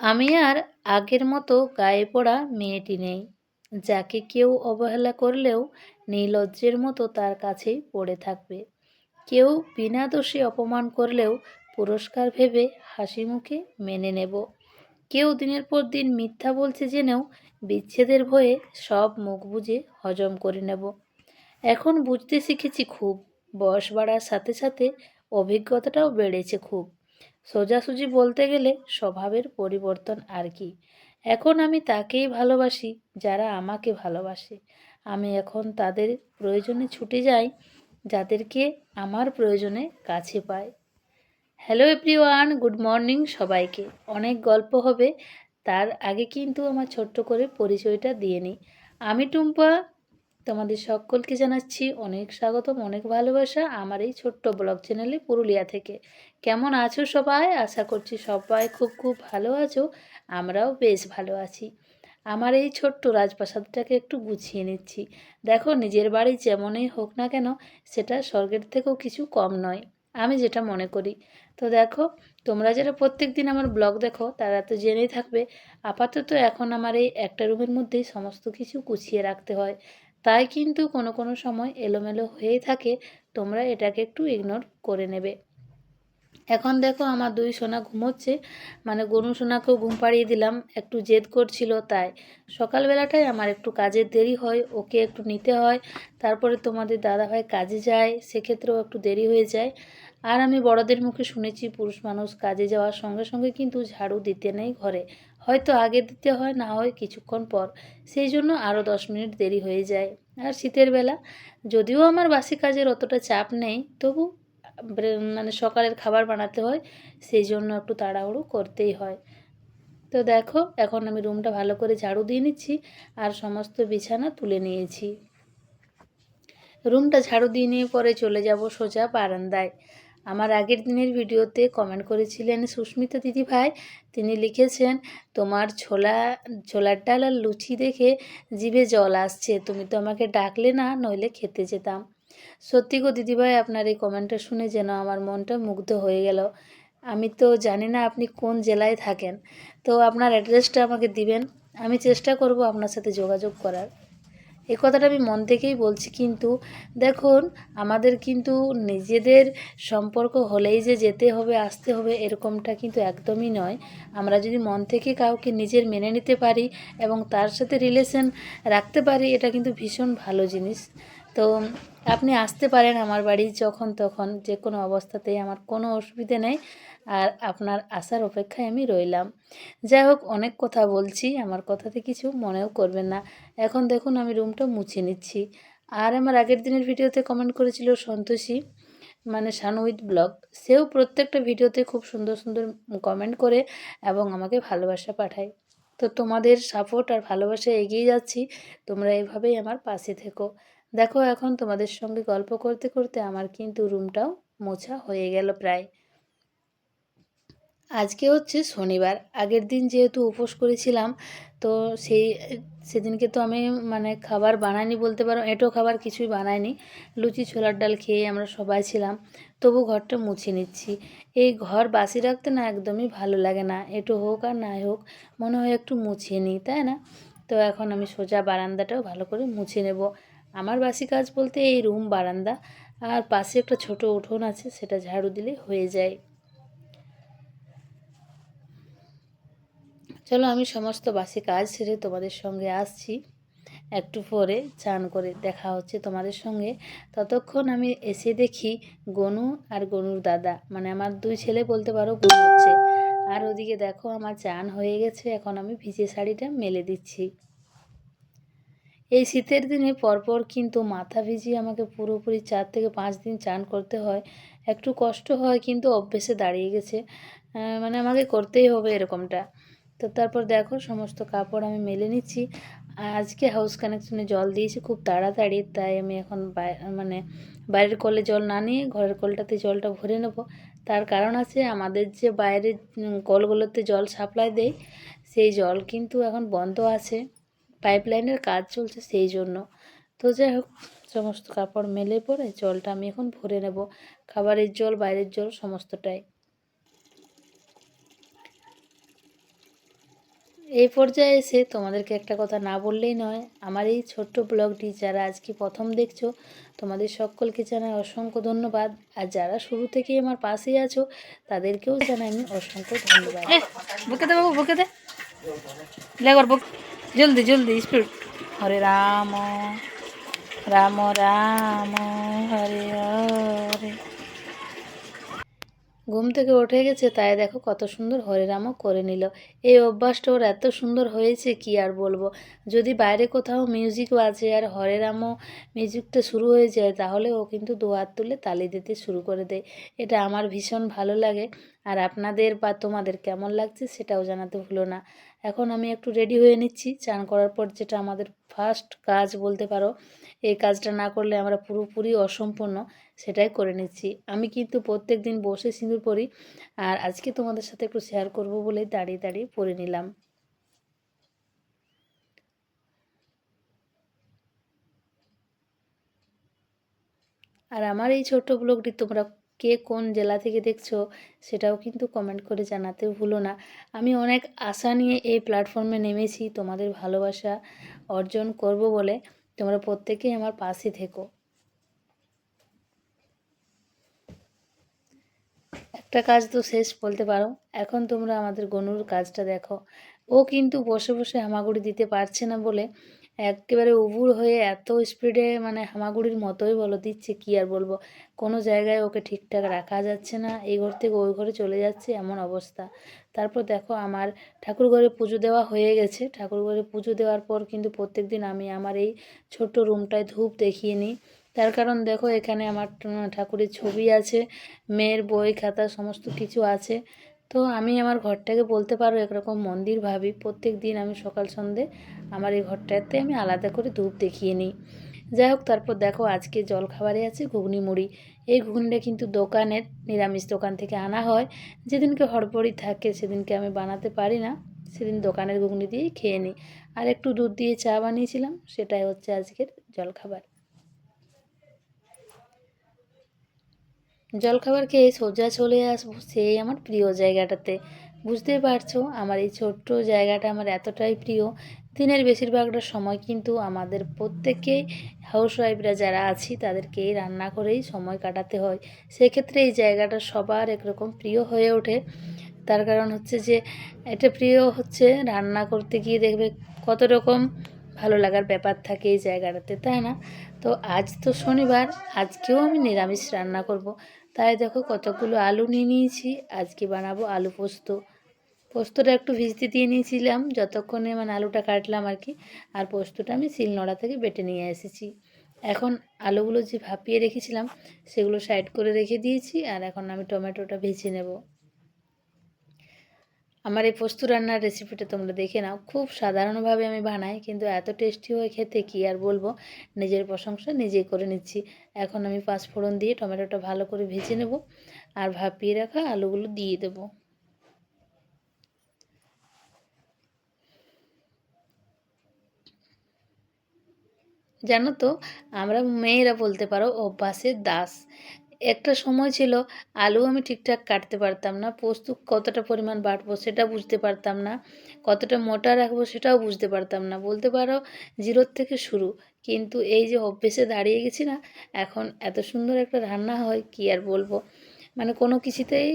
আমি আর আগের মতো গায়ে পড়া মেয়েটি নেই, যাকে কেউ অবহেলা করলেও নির্লজ্জের মতো তার কাছেই পড়ে থাকবে। কেউ বিনা দোষে অপমান করলেও পুরস্কার ভেবে হাসি মুখে মেনে নেব। কেউ দিনের পর দিন মিথ্যা বলছে জেনেও বিচ্ছেদের ভয়ে সব মুখ বুঝে হজম করে নেব। এখন বুঝতে শিখেছি খুব, বয়স বাড়ার সাথে সাথে অভিজ্ঞতাটাও বেড়েছে খুব। সোজাসুজি বলতে গেলে স্বভাবের পরিবর্তন আর কি। এখন আমি তাকেই ভালোবাসি, যারা আমাকে ভালোবাসে। আমি এখন তাদের প্রয়োজনে ছুটে যাই, যাদেরকে আমার প্রয়োজনে কাছে পাই। হ্যালো এভরিওয়ান গুড মর্নিং সবাইকে। অনেক গল্প হবে, তার আগে কিন্তু আমার ছোট্ট করে পরিচয়টা দিয়ে নিই। আমি টুম্পা তোমাদের সকলকে জানাচ্ছি অনেক স্বাগতম, অনেক ভালোবাসা আমার এই ছোট্ট ব্লগ চ্যানেলে পুরুলিয়া থেকে। কেমন আছো সবাই? আশা করছি সবাই খুব খুব ভালো আছো, আমরাও বেশ ভালো আছি। আমার এই ছোট্ট রাজপ্রাসাদটাকে একটু গুছিয়ে নিচ্ছি। দেখো, নিজের বাড়ি যেমনই হোক না কেন, সেটা স্বর্গের থেকেও কিছু কম নয়, আমি যেটা মনে করি। তো দেখো, তোমরা যারা প্রত্যেক দিন আমার ব্লগ দেখো, তারা তো জেনেই থাকবে, আপাতত এখন আমার এই একটা রুমের মধ্যেই সমস্ত কিছু গুছিয়ে রাখতে হয়। তাই কিন্তু কোনো কোনো সময় এলোমেলো হয়েই থাকে, তোমরা এটাকে একটু ইগনোর করে নেবে। এখন দেখো আমার দুই সোনা ঘুমোচ্ছে মানে গরু সোনাকেও ঘুম পাড়িয়ে দিলাম, একটু জেদ করছিল তাই। সকালবেলাটাই আমার একটু কাজের দেরি হয়, ওকে একটু নিতে হয়, তারপরে তোমাদের দাদাভাই কাজে যায়, সেক্ষেত্রেও একটু দেরি হয়ে যায়। আর আমি বড়দের মুখে শুনেছি, পুরুষ মানুষ কাজে যাওয়ার সঙ্গে সঙ্গে কিন্তু ঝাড়ু দিতে নেই ঘরে। হয়তো আগে দিতে হয়, না হয় কিছুক্ষণ পর। সেই জন্য আরও দশ মিনিট দেরি হয়ে যায়। আর শীতের বেলা, যদিও আমার বাসি কাজের অতটা চাপ নেই, তবু মানে সকালের খাবার বানাতে হয়, সেই জন্য একটু তাড়াহুড়ো করতেই হয়। তো দেখো, এখন আমি রুমটা ভালো করে ঝাড়ু দিয়ে নিচ্ছি, আর সমস্ত বিছানা তুলে নিয়েছি। রুমটা ঝাড়ু দিয়ে নিয়ে পরে চলে যাব সোজা বারান্দায়। আমার আগের দিনের ভিডিওতে কমেন্ট করেছিলেন সুস্মিতা দিদি ভাই। তিনি লিখেছেন, তোমার ছোলা, ছোলার ডাল আর লুচি দেখে জিভে জল আসছে, তুমি তো আমাকে ডাকলে না, নইলে খেতে যেতাম। সত্যি গো দিদিভাই আপনার এই কমেন্টটা শুনে যেন আমার মনটা মুগ্ধ হয়ে গেল। আমি তো জানি না আপনি কোন জেলায় থাকেন। তো আপনার অ্যাড্রেসটা আমাকে দিবেন। আমি চেষ্টা করব আপনার সাথে যোগাযোগ করার। এ কথাটা আমি মন থেকেই বলছি, কিন্তু দেখুন, আমাদের কিন্তু নিজেদের সম্পর্ক হলেই যে যেতে হবে, আসতে হবে, এরকমটা কিন্তু একদমই নয়। আমরা যদি মন থেকে কাউকে নিজের মেনে নিতে পারি এবং তার সাথে রিলেশন রাখতে পারি, এটা কিন্তু ভীষণ ভালো জিনিস। তো আপনি আসতে পারেন আমার বাড়ি যখন তখন যে কোনো অবস্থাতেই, আমার কোনো অসুবিধে নেই। আর আপনার আসার অপেক্ষায় আমি রইলাম। যাই হোক, অনেক কথা বলছি, আমার কথাতে কিছু মনেও করবেন না। এখন দেখুন, আমি রুমটা মুছে নিচ্ছি। আর আমার আগের দিনের ভিডিওতে কমেন্ট করেছিল সন্তোষী মানে সানুইদ ব্লগ। সেও প্রত্যেকটা ভিডিওতে খুব সুন্দর সুন্দর কমেন্ট করে এবং আমাকে ভালোবাসা পাঠায়। তো তোমাদের সাপোর্ট আর ভালোবাসা এগিয়ে যাচ্ছি, তোমরা এভাবেই আমার পাশে থেকো। দেখো এখন তোমাদের সঙ্গে গল্প করতে করতে আমার কিন্তু রুমটাও মোছা হয়ে গেল প্রায়। আজকে হচ্ছে শনিবার, আগের দিন যেহেতু উপোস করেছিলাম, তো সেই, সেদিনকে তো আমি মানে খাবার বানাইনি বলতে পারো, এঁটো খাবার কিছুই বানাইনি, লুচি, ছোলার ডাল খেয়ে আমরা সবাই ছিলাম, তবু ঘরটা মুছে নিচ্ছি। এই ঘর বাসি রাখতে না একদমই ভালো লাগে না, এটো হোক আর নাই হোক, মনে হয় একটু মুছিয়ে নিই, তাই না? তো এখন আমি সোজা বারান্দাটাও ভালো করে মুছে নেব। আমার বাসি কাজ বলতে এই রুম, বারান্দা আর পাশে একটা ছোট উঠোন আছে, সেটা ঝাড়ু দিলে হয়ে যায়। চলো আমি সমস্ত বাসি কাজ সেরে তোমাদের সঙ্গে আসছি। একটু পরে চান করে দেখা হচ্ছে তোমাদের সঙ্গে। ততক্ষণ আমি এসে দেখি গনু আর গনুর দাদা মানে আমার দুই ছেলে বলতে পারো গনু হচ্ছে। আর ওদিকে দেখো আমার চান হয়ে গেছে, এখন আমি ভিজে শাড়িটা মেলে দিচ্ছি। এই শীতের দিনে পরপর কিন্তু মাথা ভিজিয়ে আমাকে পুরোপুরি চার থেকে পাঁচ দিন চান করতে হয়। একটু কষ্ট হয় কিন্তু অভ্যেসে দাঁড়িয়ে গেছে। মানে আমাকে করতেই হবে এরকমটা। তো তারপর দেখো সমস্ত কাপড় আমি মেলে নিচ্ছি। আজকে হাউস কানেকশনে জল দিয়েছি খুব তাড়াতাড়ি, তাই আমি এখন মানে বাইরের কলে জল না নিয়ে ঘরের কলটাতে জলটা ভরে নেব। তার কারণ আছে আমাদের যে বাইরের কলগুলোতে জল সাপ্লাই দেয়, সেই জল কিন্তু এখন বন্ধ আছে। পাইপলাইনের কাজ চলছে সেই জন্য। তো যাই হোক, সমস্ত কাপড় মেলে পরে জলটা আমি এখন ভরে নেব। খাবারের জল, বাইরের জল, সমস্তটাই। এই পর্যায়ে এসে তোমাদেরকে একটা কথা না বললেই নয়, আমার এই ছোট্ট ব্লগটি যারা আজকে প্রথম দেখছ, তোমাদের সকলকে জানাই অসংখ্য ধন্যবাদ। আর যারা শুরু থেকে আমার পাশেই আছো, তাদেরকেও জানাই আমি অসংখ্য ধন্যবাদ। বুকে দে বাবু, বুকে দে। বুক। জলদি জলদি স্পিড হরে রাম রাম রাম, হরে হরে। ঘুম থেকে উঠে গেছে, তাই দেখো কত সুন্দর হরেরামও করে নিল। এই অভ্যাসটা ওর এত সুন্দর হয়েছে, কি আর বলব? যদি বাইরে কোথাও মিউজিক বাজে আর হরেরামও মিউজিকটা শুরু হয়ে যায়, তাহলে ও কিন্তু দু হাত তুলে তালি দিতে শুরু করে দেয়। এটা আমার ভীষণ ভালো লাগে। আর আপনাদের বা তোমাদের কেমন লাগছে সেটাও জানাতে ভুলো না। এখন আমি একটু রেডি হয়ে নিচ্ছি। চান করার পর যেটা আমাদের ফার্স্ট কাজ বলতে পারো, এই কাজটা না করলে আমরা পুরোপুরি অসম্পূর্ণ সেটাই করে নিচ্ছি। আমি কিন্তু প্রত্যেক দিন বসে সিঁদুর পরি আর আজকে তোমাদের সাথে একটু শেয়ার করব বলে দাঁড়িয়ে দাঁড়িয়ে পরে নিলাম। আর আমার এই ছোট্ট ব্লগটি তোমরা কে কোন জেলা থেকে দেখছ সেটাও কিন্তু কমেন্ট করে জানাতে ভুলো না। আমি অনেক আশা নিয়ে এই প্ল্যাটফর্মে নেমেছি, তোমাদের ভালোবাসা অর্জন করব বলে। তোমরা প্রত্যেকেই আমার পাশে থেকো। একটা কাজ তো শেষ, বলতে পারো। এখন তোমরা আমাদের গনুর কাজটা দেখো। ও কিন্তু বসে বসে হামাগুড়ি দিতে পারছে না বলে একেবারে উবুর হয়ে এত স্পিডে মানে হামাগুড়ির মতোই বলো দিচ্ছে, কি আর বলব? কোনো জায়গায় ওকে ঠিকঠাক রাখা যাচ্ছে না, এই ঘর থেকে ওই ঘরে চলে যাচ্ছে এমন অবস্থা। তারপর দেখো আমার ঠাকুর ঘরে পুজো দেওয়া হয়ে গেছে। ঠাকুর ঘরে পুজো দেওয়ার পর কিন্তু প্রত্যেক দিন আমি আমার এই ছোট্ট রুমটায় ধূপ দেখিয়ে নিই। তার কারণ দেখো এখানে আমার ঠাকুরের ছবি আছে, মেয়ের বই খাতা সমস্ত কিছু আছে। তো আমি আমার ঘরটাকে বলতে পারো একরকম মন্দির ভাবি। প্রত্যেক দিন আমি সকাল সন্ধে আমার এই ঘরটাতে আমি আলাদা করে ধূপ দেখিয়ে নিই। যাই হোক তারপর দেখো আজকে জলখাবারে আছে ঘুগনি মুড়ি। এই ঘুগনিটা কিন্তু দোকানের নিরামিষ দোকান থেকে আনা হয়। যেদিনকে হড়বড়ি থাকে সেদিনকে আমি বানাতে পারি না। সেদিন দোকানের ঘুগনি দিয়েই খেয়ে নিই। আর একটু দুধ দিয়ে চা বানিয়েছিলাম, সেটাই হচ্ছে আজকের জলখাবার। জলখাবার খেয়ে সোজা চলে আসব সেই আমার প্রিয় জায়গাটাতে। বুঝতেই পারছ, আমার এই ছোট্ট জায়গাটা আমার এতটাই প্রিয়। দিনের বেশিরভাগটা সময় কিন্তু আমাদের প্রত্যেকেই হাউসওয়াইফরা যারা আছি তাদেরকেই রান্না করেই সময় কাটাতে হয়। সেক্ষেত্রে এই জায়গাটা সবার একরকম প্রিয় হয়ে ওঠে। তার কারণ হচ্ছে যে, এটা প্রিয় হচ্ছে রান্না করতে গিয়ে দেখবে কত রকম ভালো লাগার ব্যাপার থাকে এই জায়গাটাতে, তাই না? তো আজ তো শনিবার, আজকেও আমি নিরামিষ রান্না করব। তাই দেখো কতগুলো আলু নিয়ে নিয়েছি। আজকে বানাবো আলু পোস্ত। পোস্তটা একটু ভিজতে দিয়ে নিয়েছিলাম, যতক্ষণে মানে আলুটা কাটলাম আর কি। আর পোস্তটা আমি শিলনোড়া থেকে বেটে নিয়ে এসেছি। এখন আলুগুলো যে ভাপিয়ে রেখেছিলাম, সেগুলো সাইড করে রেখে দিয়েছি, আর এখন আমি টমেটোটা ভেজে নেব। আমার এই পোস্ত রান্নার রেসিপিটা তোমরা দেখে নাও। খুব সাধারণভাবে আমি বানাই, কিন্তু এত টেস্টি হয়ে খেতে কি আর বলব? নিজের প্রশংসা নিজেই করে নিচ্ছি। এখন আমি পাঁচফোড়ন দিয়ে টমেটোটা ভালো করে ভেজে নেব আর ভাপিয়ে রাখা আলুগুলো দিয়ে দেব। জানো তো, আমরা মেয়েরা বলতে পারো অভ্যাসের দাস। একটা সময় ছিল আলু আমি ঠিকঠাক কাটতে পারতাম না, পোস্ত কতটা পরিমাণ বাটবো সেটা বুঝতে পারতাম না, কতটা মোটা রাখব সেটাও বুঝতে পারতাম না। বলতে পারো জিরোর থেকে শুরু, কিন্তু এই যে অভ্যেসে দাঁড়িয়ে গেছি না, এখন এত সুন্দর একটা রান্না হয় কি আর বলব? মানে কোনো কিছুতেই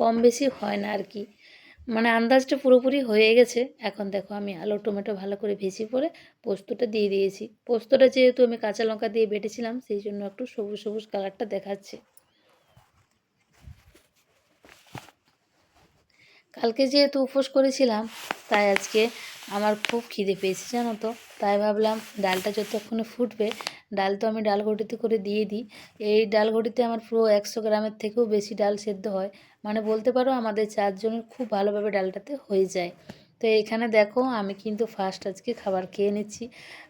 কম বেশি হয় না আর কি। মানে আন্দাজটা পুরোপুরি হয়ে গেছে। এখন দেখো আমি আলু, টমেটো ভালো করে ভেজে পরে পোস্তটা দিয়ে দিয়েছি। পোস্তটা যেহেতু আমি কাঁচা লঙ্কা দিয়ে বেটেছিলাম, সেই জন্য একটু সবুজ সবুজ কালারটা দেখাচ্ছে। কালকে যেহেতু উপোস করেছিলাম, তাই আজকে আমার খুব খিদে পেয়েছে, জানো তো। তাই ভাবলাম ডালটা যতক্ষণে ফুটবে, ডাল তো আমি ডাল ঘটিতে করে দিয়ে দিই। এই ডাল ঘটিতে আমার পুরো একশো গ্রামের থেকেও বেশি ডাল সেদ্ধ হয়। মানে বলতে পারো আমাদের চারজনের খুব ভালোভাবে ডালটাতে হয়ে যায়। তো এখানে দেখো, আমি কিন্তু ফার্স্ট আজকে খাবার খেয়ে নিচ্ছি।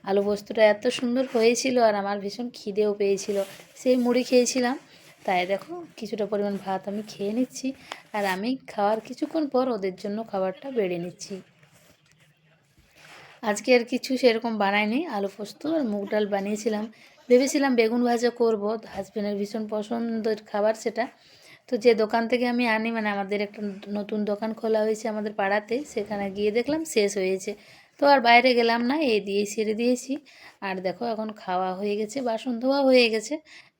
আলু পোস্তটা এত সুন্দর হয়েছিল আর আমার ভীষণ খিদেও পেয়েছিল। সেই মুড়ি খেয়েছিলাম। তাই দেখো কিছুটা পরিমাণ ভাত আমি খেয়ে নিচ্ছি। আর আমি খাওয়ার কিছুক্ষণ পর ওদের জন্য খাবারটা বেড়ে নিচ্ছি। আজকে আর কিছু সেরকম বানাইনি, আলু পোস্ত আর মুগ ডাল বানিয়েছিলাম। ভেবেছিলাম বেগুন ভাজা করব হাজব্যান্ডের ভীষণ পছন্দের খাবার সেটা। তো যে দোকান থেকে আমি আনি মানে আমাদের একটা নতুন দোকান খোলা হয়েছে আমাদের পাড়াতে, সেখানে গিয়ে দেখলাম শেষ হয়েছে। তো আর বাইরে গেলাম না এই দিয়েই ছেড়ে দিয়েছি। আর দেখো এখন খাওয়া হয়ে গেছে, বাসন ধোয়া হয়ে গেছে,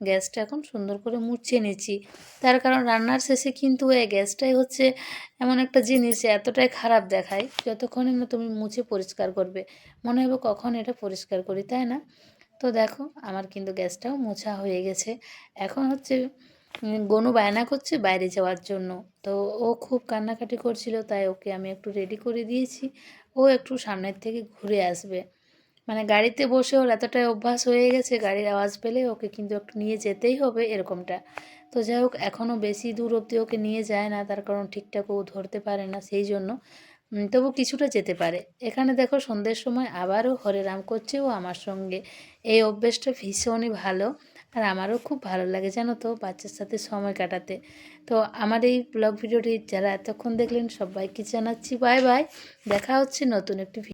গ্যাসটা এখন সুন্দর করে মুছে নিচ্ছি তার কারণ রান্নার শেষে কিন্তু এই গ্যাসটাই হচ্ছে এমন একটা জিনিস এতটাই খারাপ দেখায়, যতক্ষণে না তুমি মুছে পরিষ্কার করবে। মনে হবে কখন এটা পরিষ্কার করি, তাই না? তো দেখো আমার কিন্তু গ্যাসটাও মোছা হয়ে গেছে। এখন হচ্ছে গনু বায়না করছে বাইরে যাওয়ার জন্য। তো ও খুব কান্নাকাটি করছিল, তাই ওকে আমি একটু রেডি করে দিয়েছি। ও একটু সামনের থেকে ঘুরে আসবে। মানে গাড়িতে বসে ওর এতটাই অভ্যাস হয়ে গেছে, গাড়ির আওয়াজ পেলে ওকে কিন্তু একটু নিয়ে যেতেই হবে এরকমটা। তো যাই হোক এখনও বেশি দূর অবধি ওকে নিয়ে যায় না, তার কারণ ঠিকঠাক ও ধরতে পারে না সেই জন্য। তবু কিছুটা যেতে পারে। এখানে দেখো সন্ধ্যের সময় আবারও হরে রাম করছে ও আমার সঙ্গে। এই অভ্যেসটা ভীষণই ভালো। আর আমারও খুব ভালো লাগে, জানো তো, বাচ্চার সাথে সময় কাটাতে। তো আমার এই ব্লগ ভিডিওটি যারা এতক্ষণ দেখলেন সবাইকে জানাচ্ছি বাই বাই দেখা হচ্ছে নতুন একটি